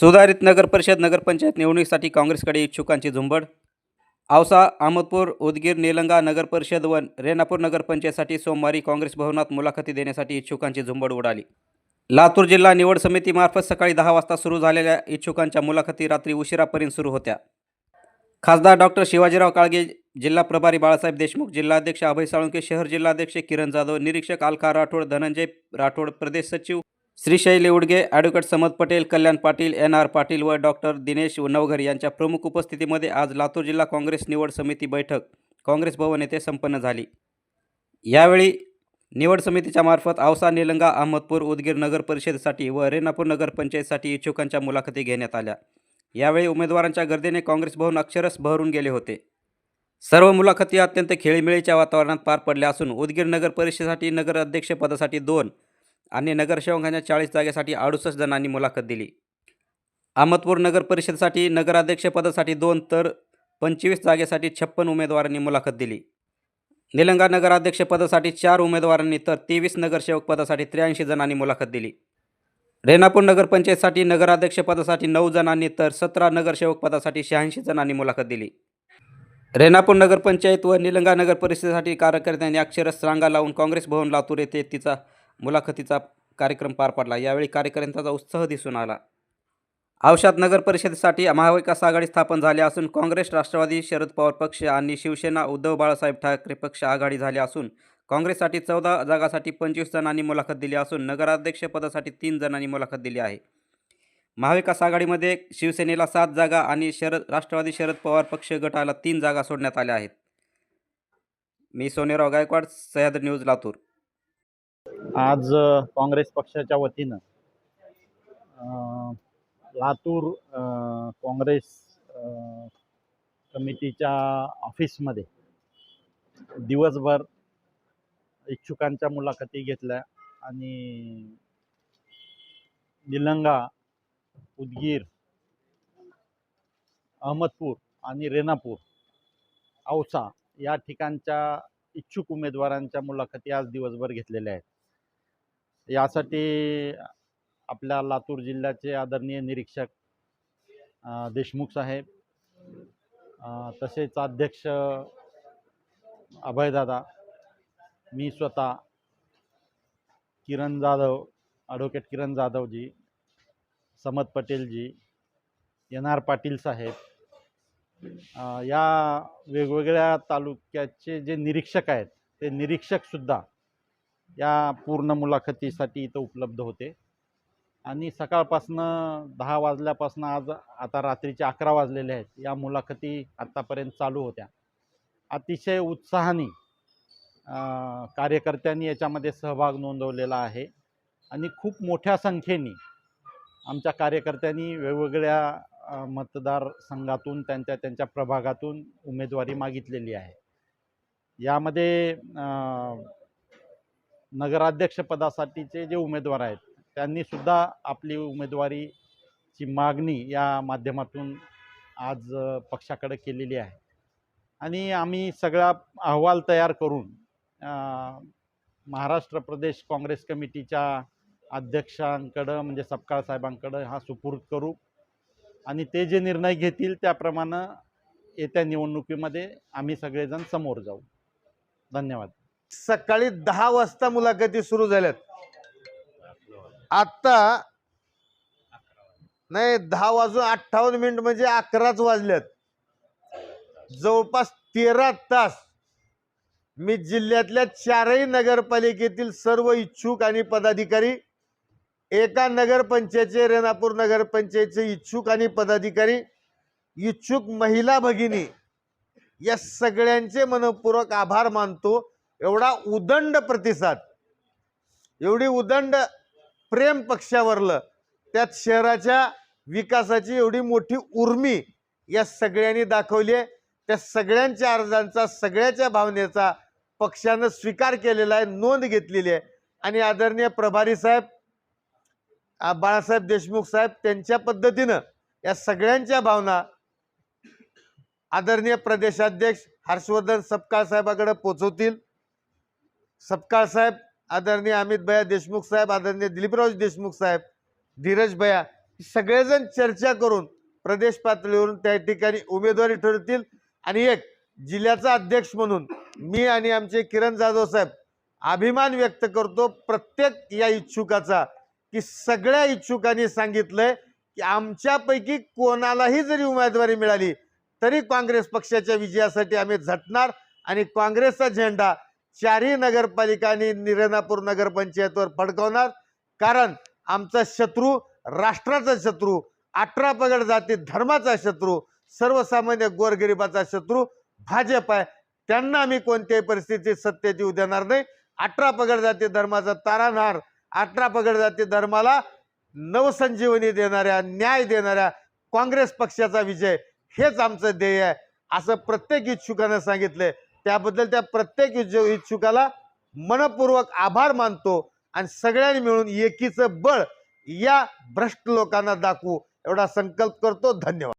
सुधारित नगर परिषद नगरपंचायत निवडणुकीसाठी काँग्रेसकडे इच्छुकांची झुंबड. औसा अहमदपूर उदगीर निलंगा नगर परिषद व रेणापूर नगरपंचायतसाठी सोमवारी काँग्रेस भवनात मुलाखती देण्यासाठी इच्छुकांची झुंबड उडाली. लातूर जिल्हा निवड समितीमार्फत सकाळी दहा वाजता सुरू झालेल्या इच्छुकांच्या मुलाखती रात्री उशिरापर्यंत सुरू होत्या. खासदार डॉक्टर शिवाजीराव काळगे जिल्हा प्रभारी बाळासाहेब देशमुख जिल्हाध्यक्ष अभय साळुंके शहर जिल्हाध्यक्ष किरण जाधव निरीक्षक अलका राठोड धनंजय राठोड प्रदेश सचिव Shrishaili Udge advocate Samad Patel Kalyan Patil N R Patil व डॉक्टर दिनेश नवघर यांच्या प्रमुख उपस्थितीमध्ये आज लातूर जिल्हा काँग्रेस निवड समिती बैठक. काँग्रेस भवन येथे संपन्न झाली. यावेळी निवड समितीच्या मार्फत औसा निलंगा अहमदपूर उदगीर नगर परिषदेसाठी व रेणापूर नगरपंचायतसाठी इच्छुकांच्या मुलाखती घेण्यात आल्या. यावेळी उमेदवारांच्या गर्दीने काँग्रेस भवन अक्षरश बहरून गेले होते. सर्व मुलाखती अत्यंत खेळीमेळीच्या वातावरणात पार पडल्या असून उदगीर नगर परिषदेसाठी नगर अध्यक्षपदासाठी दोन आणि नगरसेवकांच्या चाळीस जागेसाठी अडुसष्ट जणांनी मुलाखत दिली. अहमदपूर नगर परिषदेसाठी नगराध्यक्षपदासाठी दोन तर पंचवीस जागेसाठी छप्पन उमेदवारांनी मुलाखत दिली. निलंगा नगराध्यक्षपदासाठी चार उमेदवारांनी तर तेवीस नगरसेवक पदासाठी त्र्याऐंशी जणांनी मुलाखत दिली. रेणापूर नगरपंचायतसाठी नगराध्यक्षपदासाठी नऊ जणांनी तर सतरा नगरसेवक पदासाठी शहाऐंशी जणांनी मुलाखत दिली. रेणापूर नगरपंचायत व निलंगा नगर परिषदेसाठी कार्यकर्त्यांनी अक्षरस रांगा लावून काँग्रेस भवन लातूर येथे तिचा मुलाखतीचा कार्यक्रम पार पडला. यावेळी कार्यकर्त्यांचा उत्साह दिसून आला. औषात नगर परिषदेसाठी महाविकास आघाडी स्थापन झाली असून काँग्रेस राष्ट्रवादी शरद पवार पक्ष आणि शिवसेना उद्धव बाळासाहेब ठाकरे पक्ष आघाडी झाली असून काँग्रेससाठी चौदा जागासाठी पंचवीस जणांनी मुलाखत दिली असून नगराध्यक्षपदासाठी तीन जणांनी मुलाखत दिली आहे. महाविकास आघाडीमध्ये शिवसेनेला सात जागा आणि शरद राष्ट्रवादी शरद पवार पक्ष गटाला तीन जागा सोडण्यात आल्या आहेत. मी सोनेराव गायकवाड सह्याद्री न्यूज लातूर. आज काँग्रेस पक्षाच्या वतीनं लातूर काँग्रेस कमिटीच्या ऑफिसमध्ये दिवसभर इच्छुकांच्या मुलाखती घेतल्या आणि निलंगा उदगीर अहमदपूर आणि रेणापूर औसा या ठिकाणच्या इच्छुक उमेदवारांच्या मुलाखती आज दिवसभर घेतलेल्या आहेत. यासाठी आपल्या लातूर जिल्ह्याचे आदरणीय निरीक्षक देशमुख साहेब तसेच अध्यक्ष अभयदादा मी स्वतः किरण जाधव ॲडव्होकेट किरण जाधवजी समद पटेलजी एन आर पाटील साहेब या वेगवेगळ्या तालुक्याचे जे निरीक्षक आहेत ते निरीक्षकसुद्धा या पूर्ण मुलाखतीसाठी इथं उपलब्ध होते. आणि सकाळपासनं दहा वाजल्यापासनं आज आता रात्रीचे अकरा वाजलेले आहेत. या मुलाखती आत्तापर्यंत चालू होत्या. अतिशय उत्साहाने कार्यकर्त्यांनी याच्यामध्ये सहभाग नोंदवलेला आहे. आणि खूप मोठ्या संख्येने आमच्या कार्यकर्त्यांनी वेगवेगळ्या मतदारसंघातून त्यांच्या त्यांच्या प्रभागातून उमेदवारी मागितलेली आहे. यामध्ये नगराध्यक्षपदासाठीचे जे उमेदवार आहेत त्यांनीसुद्धा आपली उमेदवारीची मागणी या माध्यमातून आज पक्षाकडे केलेली आहे. आणि आम्ही सगळा अहवाल तयार करून महाराष्ट्र प्रदेश काँग्रेस कमिटीच्या अध्यक्षांकडं म्हणजे सपकाळ साहेबांकडं हा सुपूर्द करू. आणि ते जे निर्णय घेतील त्याप्रमाणे येत्या निवडणुकीमध्ये आम्ही सगळेजण समोर जाऊ. धन्यवाद. सकाळी दहा वाजता मुलाखती सुरू झाल्यात. आता नाही दहा वाजून अठ्ठावन्न मिनिट म्हणजे अकराच वाजल्यात. जवळपास तेरा तास मी जिल्ह्यातल्या चारही नगरपालिकेतील सर्व इच्छुक आणि पदाधिकारी एका नगरपंचायतचे रेणापूर नगरपंचायतचे इच्छुक आणि पदाधिकारी इच्छुक महिला भगिनी या सगळ्यांचे मनपूर्वक आभार मानतो. एवढा उदंड प्रतिसाद एवढी उदंड प्रेम पक्षावरलं त्यात शहराच्या विकासाची एवढी मोठी उर्मी या सगळ्यांनी दाखवली आहे. त्या सगळ्यांच्या अर्जांचा सगळ्याच्या भावनेचा पक्षानं स्वीकार केलेला आहे नोंद घेतलेली आहे. आणि आदरणीय प्रभारी साहेब बाळासाहेब देशमुख साहेब त्यांच्या पद्धतीनं या सगळ्यांच्या भावना आदरणीय प्रदेशाध्यक्ष हर्षवर्धन सपकाळ साहेबाकडे पोचवतील. सपकाळ साहेब आदरणीय अमित भया देशमुख साहेब आदरणीय दिलीपराव देशमुख साहेब धीरज भैया सगळेजण चर्चा करून प्रदेश पातळीवरून त्या ठिकाणी उमेदवारी ठरवतील आणि एक जिल्ह्याचा अध्यक्ष म्हणून मी आणि आमचे किरण जाधव साहेब अभिमान व्यक्त करतो प्रत्येक या इच्छुकाचा की सगळ्या इच्छुकांनी सांगितलंय की आमच्यापैकी कोणालाही जरी उमेदवारी मिळाली तरी काँग्रेस पक्षाच्या विजयासाठी आम्ही झटणार आणि काँग्रेसचा झेंडा चारही नगरपालिकांनी निरेनापूर नगरपंचायतवर फडकवणार. कारण आमचा शत्रू राष्ट्राचा शत्रू अठरा पगड जाती धर्माचा शत्रू सर्वसामान्य गोरगरिबाचा शत्रू भाजप आहे. त्यांना आम्ही कोणत्याही परिस्थितीत सत्तेत येऊ देणार नाही. अठरा पगड जाती धर्माचा तारानहार अठरा पगड जाती धर्माला नवसंजीवनी देणाऱ्या न्याय देणाऱ्या काँग्रेस पक्षाचा विजय हेच आमचं ध्येय आहे. असं प्रत्येक इच्छुकानं सांगितलंय. त्याबद्दल त्या प्रत्येक इच्छु- इच्छुकाला मनपूर्वक आभार मानतो आणि सगळ्यांनी मिळून एकीचं बळ या भ्रष्ट लोकांना दाखवू एवढा संकल्प करतो. धन्यवाद.